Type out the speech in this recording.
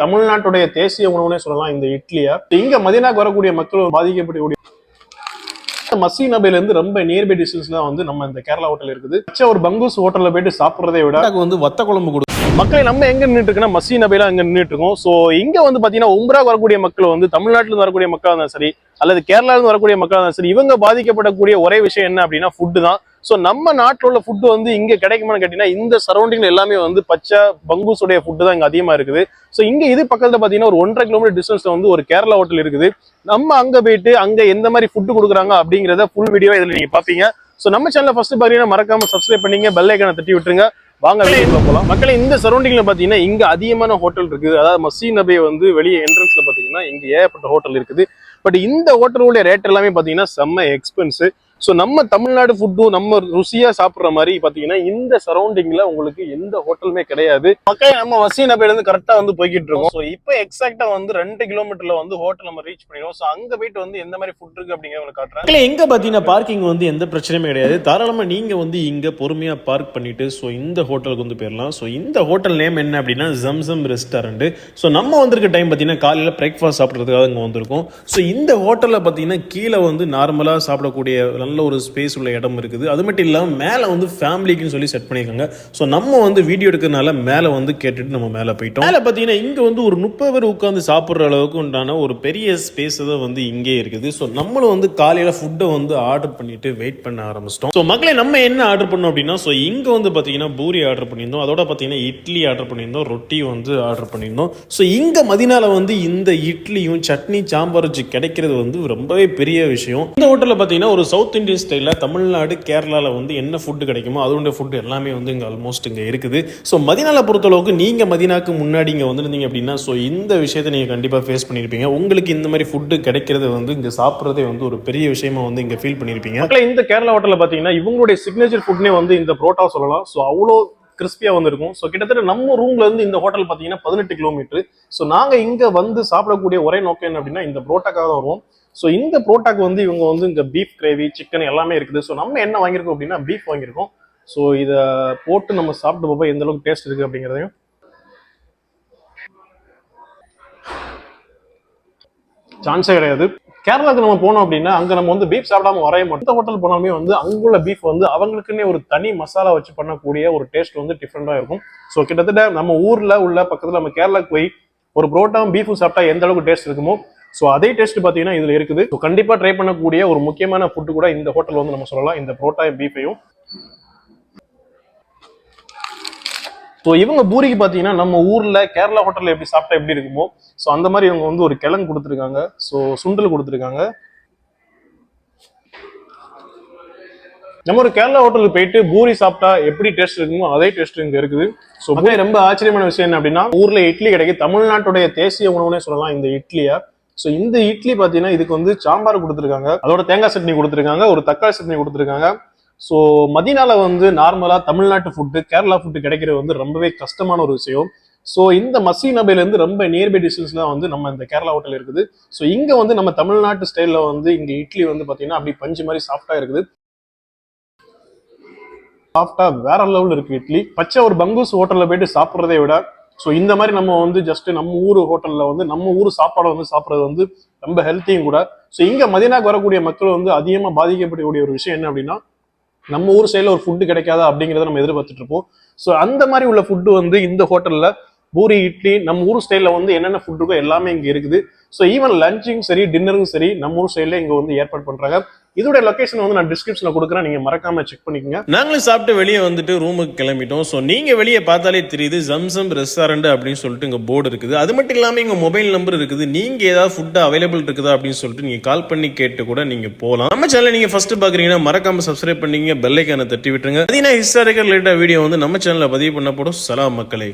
தமிழ்நாட்டுடைய தேசிய உணவுனே சொல்லலாம் இந்த இட்லியை. இங்க மதினாக்கு வரக்கூடிய மக்கள் பாதிக்கப்படக்கூடிய மசி நபையில இருந்து ரொம்ப நியர்பை டிஸ்டன்ஸ் தான் வந்து நம்ம இந்த கேரளா ஹோட்டல் இருக்குது. பச்சை ஒரு பங்கூஸ் ஹோட்டல்ல போயிட்டு சாப்பிடுறதை விட வந்து வத்த குழம்பு கொடு. மக்களை நம்ம எங்க நின்றுட்டு இருக்கோம்னா மசி நபையில அங்க நின்றுட்டு இருக்கோம். சோ இங்க வந்து பாத்தீங்கன்னா உம்ரா வரக்கூடிய மக்கள் வந்து தமிழ்நாட்டுல இருந்து வரக்கூடிய மக்களா இருந்தாலும் சரி அல்லது கேரளால இருந்து வரக்கூடிய மக்களா இருந்தாலும் சரி இவங்க பாதிக்கப்படக்கூடிய ஒரே விஷயம் என்ன அப்படின்னா ஃபுட்டு தான். ஸோ நம்ம நாட்டில் உள்ள ஃபுட்டு வந்து இங்கே கிடைக்குமான்னு கேட்டிங்கன்னா இந்த சரௌண்டிங்கில் எல்லாமே வந்து பச்சை பங்கூஸுடைய ஃபுட்டு தான் இங்கே அதிகமாக இருக்குது. ஸோ இங்கே இது பக்கத்தில் பார்த்தீங்கன்னா ஒரு ஒன்றரை கிலோமீட்டர் டிஸ்டன்ஸில் வந்து ஒரு கேரளா ஹோட்டல் இருக்குது. நம்ம அங்கே போயிட்டு அங்கே எந்த மாதிரி ஃபுட்டு கொடுக்குறாங்க அப்படிங்கிறத ஃபுல் வீடியோ இதில் நீங்கள் பார்ப்பீங்க ஸோ நம்ம சேனலில் ஃபஸ்ட்டு பார்த்தீங்கன்னா மறக்காம சப்ஸ்கிரைப் பண்ணிங்க பெல் தட்டி விட்டுருங்க. வாங்க வீடியோக்குள்ள போகலாம் மக்களை இந்த சரௌண்டிங்கில் பார்த்தீங்கன்னா இங்கே அதிகமான ஹோட்டல் இருக்குது. அதாவது மசீ நபை வந்து வெளியே என்ட்ரன்ஸில் பார்த்தீங்கன்னா இங்கே ஏகப்பட்ட ஹோட்டல் இருக்குது. பட் இந்த ஹோட்டலுடைய ரேட் எல்லாமே பார்த்தீங்கன்னா செம்ம எக்ஸ்பென்ஸு ஸோ நம்ம தமிழ்நாடு ஃபுட்டும் நம்ம ருசியா சாப்பிட்ற மாதிரி பாத்தீங்கன்னா இந்த சரௌண்டிங்ல உங்களுக்கு எந்த ஹோட்டலுமே கிடையாது. மக்கள் நம்ம வசி நபையில வந்து கரெக்டா வந்து போய்கிட்டு இருக்கோம். ஸோ இப்போ எக்ஸாக்டா வந்து ரெண்டு கிலோமீட்டர்ல வந்து ஹோட்டல் நம்ம ரீச் பண்ணிடுவோம் ஸோ அங்க போயிட்டு வந்து எந்த மாதிரி ஃபுட் இருக்கு அப்படிங்கிற உங்களுக்கு காட்டுறேன். இல்லை எங்க பாத்தீங்கன்னா பார்க்கிங் வந்து எந்த பிரச்சனையுமே கிடையாது. தாராளமா நீங்க வந்து இங்க பொறுமையா பார்க் பண்ணிட்டு ஸோ இந்த ஹோட்டலுக்கு வந்து போயிடலாம். ஸோ இந்த ஹோட்டல் நேம் என்ன அப்படின்னா ஜம்சம் ரெஸ்டாரண்ட் ஸோ நம்ம வந்திருக்க டைம் பார்த்தீங்கன்னா காலையில் பிரேக்ஃபாஸ்ட் சாப்பிட்றதுக்காக இங்கே வந்திருக்கோம். ஸோ இந்த ஹோட்டலில் பார்த்தீங்கன்னா கீழே வந்து நார்மலாக சாப்பிடக்கூடிய நல்ல ஒரு ஸ்பேஸ் உள்ள இடம் இருக்குது. அது மட்டும் இல்லாமல் மேலே வந்து ஃபேமிலிக்குன்னு சொல்லி செட் பண்ணியிருக்காங்க. ஸோ நம்ம வந்து வீடியோ எடுக்கிறதுனால மேலே வந்து கேட்டுட்டு நம்ம மேலே போயிட்டோம். மேலே பார்த்தீங்கன்னா இங்கே வந்து ஒரு முப்பது பேர் உட்காந்து சாப்பிட்ற அளவுக்கு உண்டான ஒரு பெரிய ஸ்பேஸ் தான் வந்து இங்கே இருக்குது. ஸோ நம்மளும் வந்து காலையில் ஃபுட்டை வந்து ஆர்டர் பண்ணிட்டு வெயிட் பண்ண ஆரம்பிச்சிட்டோம். ஸோ மக்களை நம்ம என்ன ஆர்டர் பண்ணோம் அப்படின்னா ஸோ இங்கே வந்து பார்த்தீங்கன்னா பூரி ஆர்டர் பண்ணியிருந்தோம். அதோட பார்த்தீங்கன்னா இட்லி ஆர்டர் பண்ணியிருந்தோம். ரொட்டி வந்து ஆர்டர் பண்ணியிருந்தோம். ஸோ இங்கே மதினால வந்து இந்த இட்லியும் சட்னி சாம்பார் வச்சு கிடைக்கிறது வந்து ரொம்பவே பெரிய விஷயம். இந்த ஹோட்டலில் பார்த்தீங்கன்னா ஒரு சவுத் இந்தியன் ஸ்டைலில் தமிழ்நாடு கேரளாவில் வந்து என்ன ஃபுட்டு கிடைக்குமோ அதோடைய ஃபுட் எல்லாமே வந்து இங்கே ஆல்மோஸ்ட் இங்கே இருக்குது. ஸோ மதினால பொறுத்தளவுக்கு நீங்கள் மதினாக்கு முன்னாடி இங்கே வந்துருந்தீங்க அப்படின்னா ஸோ இந்த விஷயத்தை நீங்கள் கண்டிப்பாக ஃபேஸ் பண்ணியிருப்பீங்க உங்களுக்கு இந்த மாதிரி ஃபுட்டு கிடைக்கிறது வந்து இங்கே சாப்பிட்றதே வந்து ஒரு பெரிய விஷயமா வந்து இங்கே ஃபீல் பண்ணியிருப்பீங்க இந்த கேரளா ஹோட்டலில் பார்த்தீங்கன்னா இவங்களுடைய சிக்னேச்சர் ஃபுட்னே வந்து இந்த புரோட்டா சொல்லலாம். ஸோ அவ்வளோ கிறிஸ்பியாக வந்திருக்கும். ஸோ கிட்டத்தட்ட நம்ம ரூம்ல இருந்து இந்த ஹோட்டல் பார்த்தீங்கன்னா பதினெட்டு கிலோமீட்டர் ஸோ நாங்கள் இங்கே வந்து சாப்பிடக்கூடிய ஒரே நோக்கம் என்ன அப்படின்னா இந்த புரோட்டாக்காக தான் வருவோம். ஸோ இந்த புரோட்டாக்கு வந்து இவங்க வந்து இங்கே பீஃப் கிரேவி சிக்கன் எல்லாமே இருக்குது. ஸோ நம்ம என்ன வாங்கியிருக்கோம் அப்படின்னா பீஃப் வாங்கியிருக்கோம். ஸோ இதை போட்டு நம்ம சாப்பிட்டு பார்ப்போம் எந்த அளவுக்கு டேஸ்ட் இருக்கு அப்படிங்கிறதையும். சான்ஸே கிடையாது. கேரளாவுக்கு நம்ம போனோம் அப்படின்னா அங்க நம்ம வந்து பீஃப் சாப்பிடாம வரைய மாட்டோம். ஹோட்டல் போனாலுமே வந்து அங்குள்ள பீஃப் வந்து அவங்களுக்குன்னே ஒரு தனி மசாலா வச்சு பண்ணக்கூடிய ஒரு டேஸ்ட் வந்து டிஃப்ரெண்டா இருக்கும். ஸோ கிட்டத்தட்ட நம்ம ஊர்ல உள்ள பக்கத்துல நம்ம கேரளாக்கு போய் ஒரு புரோட்டாவும் பீஃபும் சாப்பிட்டா எந்த அளவுக்கு டேஸ்ட் இருக்குமோ ஸோ அதே டேஸ்ட் பார்த்தீங்கன்னா இதுல இருக்குது. ஸோ கண்டிப்பா ட்ரை பண்ணக்கூடிய ஒரு முக்கியமான ஃபுட்டு கூட இந்த ஹோட்டல் வந்து நம்ம சொல்லலாம். இந்த புரோட்டா பீஃபையும் ஸோ இவங்க பூரிக்கு பார்த்தீங்கன்னா நம்ம ஊரில் கேரளா ஹோட்டலில் எப்படி சாப்பிட்டா எப்படி இருக்குமோ ஸோ அந்த மாதிரி இவங்க வந்து ஒரு கிழங்கு கொடுத்துருக்காங்க. ஸோ சுண்டல் கொடுத்துருக்காங்க. நம்ம ஒரு கேரளா ஹோட்டலுக்கு போயிட்டு பூரி சாப்பிட்டா எப்படி டேஸ்ட் இருக்குமோ அதே டேஸ்ட் இங்க இருக்குது. ஸோ பூரி ரொம்ப ஆச்சரியமான விஷயம் என்ன அப்படின்னா ஊர்ல இட்லி கிடைக்கும் தமிழ்நாட்டுடைய தேசிய உணவுனே சொல்லலாம் இந்த இட்லியை. ஸோ இந்த இட்லி பார்த்தீங்கன்னா இதுக்கு வந்து சாம்பார் கொடுத்துருக்காங்க. அதோட தேங்காய் சட்னி கொடுத்துருக்காங்க ஒரு தக்காளி சட்னி கொடுத்துருக்காங்க. ஸோ மதினால வந்து நார்மலாக தமிழ்நாட்டு ஃபுட்டு கேரளா ஃபுட்டு கிடைக்கிறது வந்து ரொம்பவே கஷ்டமான ஒரு விஷயம். ஸோ இந்த மசி நபையிலேருந்து ரொம்ப நியர்பை டிஸ்டன்ஸ் தான் வந்து நம்ம இந்த கேரளா ஹோட்டல் இருக்குது. ஸோ இங்கே வந்து நம்ம தமிழ்நாட்டு ஸ்டைலில் வந்து இங்கே இட்லி வந்து பார்த்தீங்கன்னா அப்படி பஞ்சு மாதிரி சாஃப்டாக இருக்குது. சாஃப்டாக வேற லெவலில் இருக்குது இட்லி. பச்சை ஒரு பங்கூஸ் ஹோட்டலில் போயிட்டு சாப்பிட்றதை விட ஸோ இந்த மாதிரி நம்ம வந்து ஜஸ்ட் நம்ம ஊர் ஹோட்டலில் வந்து நம்ம ஊர் சாப்பாடை வந்து சாப்பிட்றது வந்து ரொம்ப ஹெல்த்தியும் கூட. ஸோ இங்கே மதினாக்கு வரக்கூடிய மக்கள் வந்து அதிகமாக பாதிக்கப்படக்கூடிய ஒரு விஷயம் என்ன அப்படின்னா நம்ம ஊர் சைடில் ஒரு ஃபுட்டு கிடைக்காதா அப்படிங்கிறத நம்ம எதிர்பார்த்துட்டு இருப்போம். ஸோ அந்த மாதிரி உள்ள ஃபுட்டு வந்து இந்த ஹோட்டலில் பூரி இட்லி நம்ம ஊர் ஸ்டைலில் வந்து என்னென்ன ஃபுட் இருக்கோ எல்லாமே இங்கே இருக்குது. ஸோ ஈவன் லஞ்சும் சரி டின்னரும் சரி நம்ம ஊர் சைடில் இங்கே வந்து ஏற்பாடு பண்ணுறாங்க இதோட லொக்கேஷன் வந்து நான் டிஸ்கிரிப்ஷனில் கொடுக்குறேன். நீங்கள் மறக்காம செக் பண்ணிக்கோங்க. நாங்களும் சாப்பிட்டு வெளியே வந்துட்டு ரூமுக்கு கிளம்பிட்டோம். ஸோ நீங்கள் வெளியே பார்த்தாலே தெரியுது ஜம்சம் ரெஸ்டாரண்ட் அப்படின்னு சொல்லிட்டு இங்கே போர்டு இருக்குது. அது மட்டும் இல்லாமல் இங்கே மொபைல் நம்பர் இருக்குது. நீங்கள் ஏதாவது ஃபுட்டு அவைலபிள் இருக்குதா அப்படின்னு சொல்லிட்டு நீங்கள் கால் பண்ணி கேட்டு கூட நீங்கள் போகலாம். நம்ம சேனல் நீங்கள் ஃபஸ்ட்டு பார்க்குறீங்கன்னா மறக்காம சப்ஸ்கிரைப் பண்ணிங்க பெல்லைக்கான தட்டி விட்டுருங்க. பார்த்தீங்கன்னா ஹிஸ்டாரிக்கல் ரிலேட்டட் வீடியோ வந்து நம்ம சேனலில் பதிவு பண்ண போடும் சலாம் மக்களை.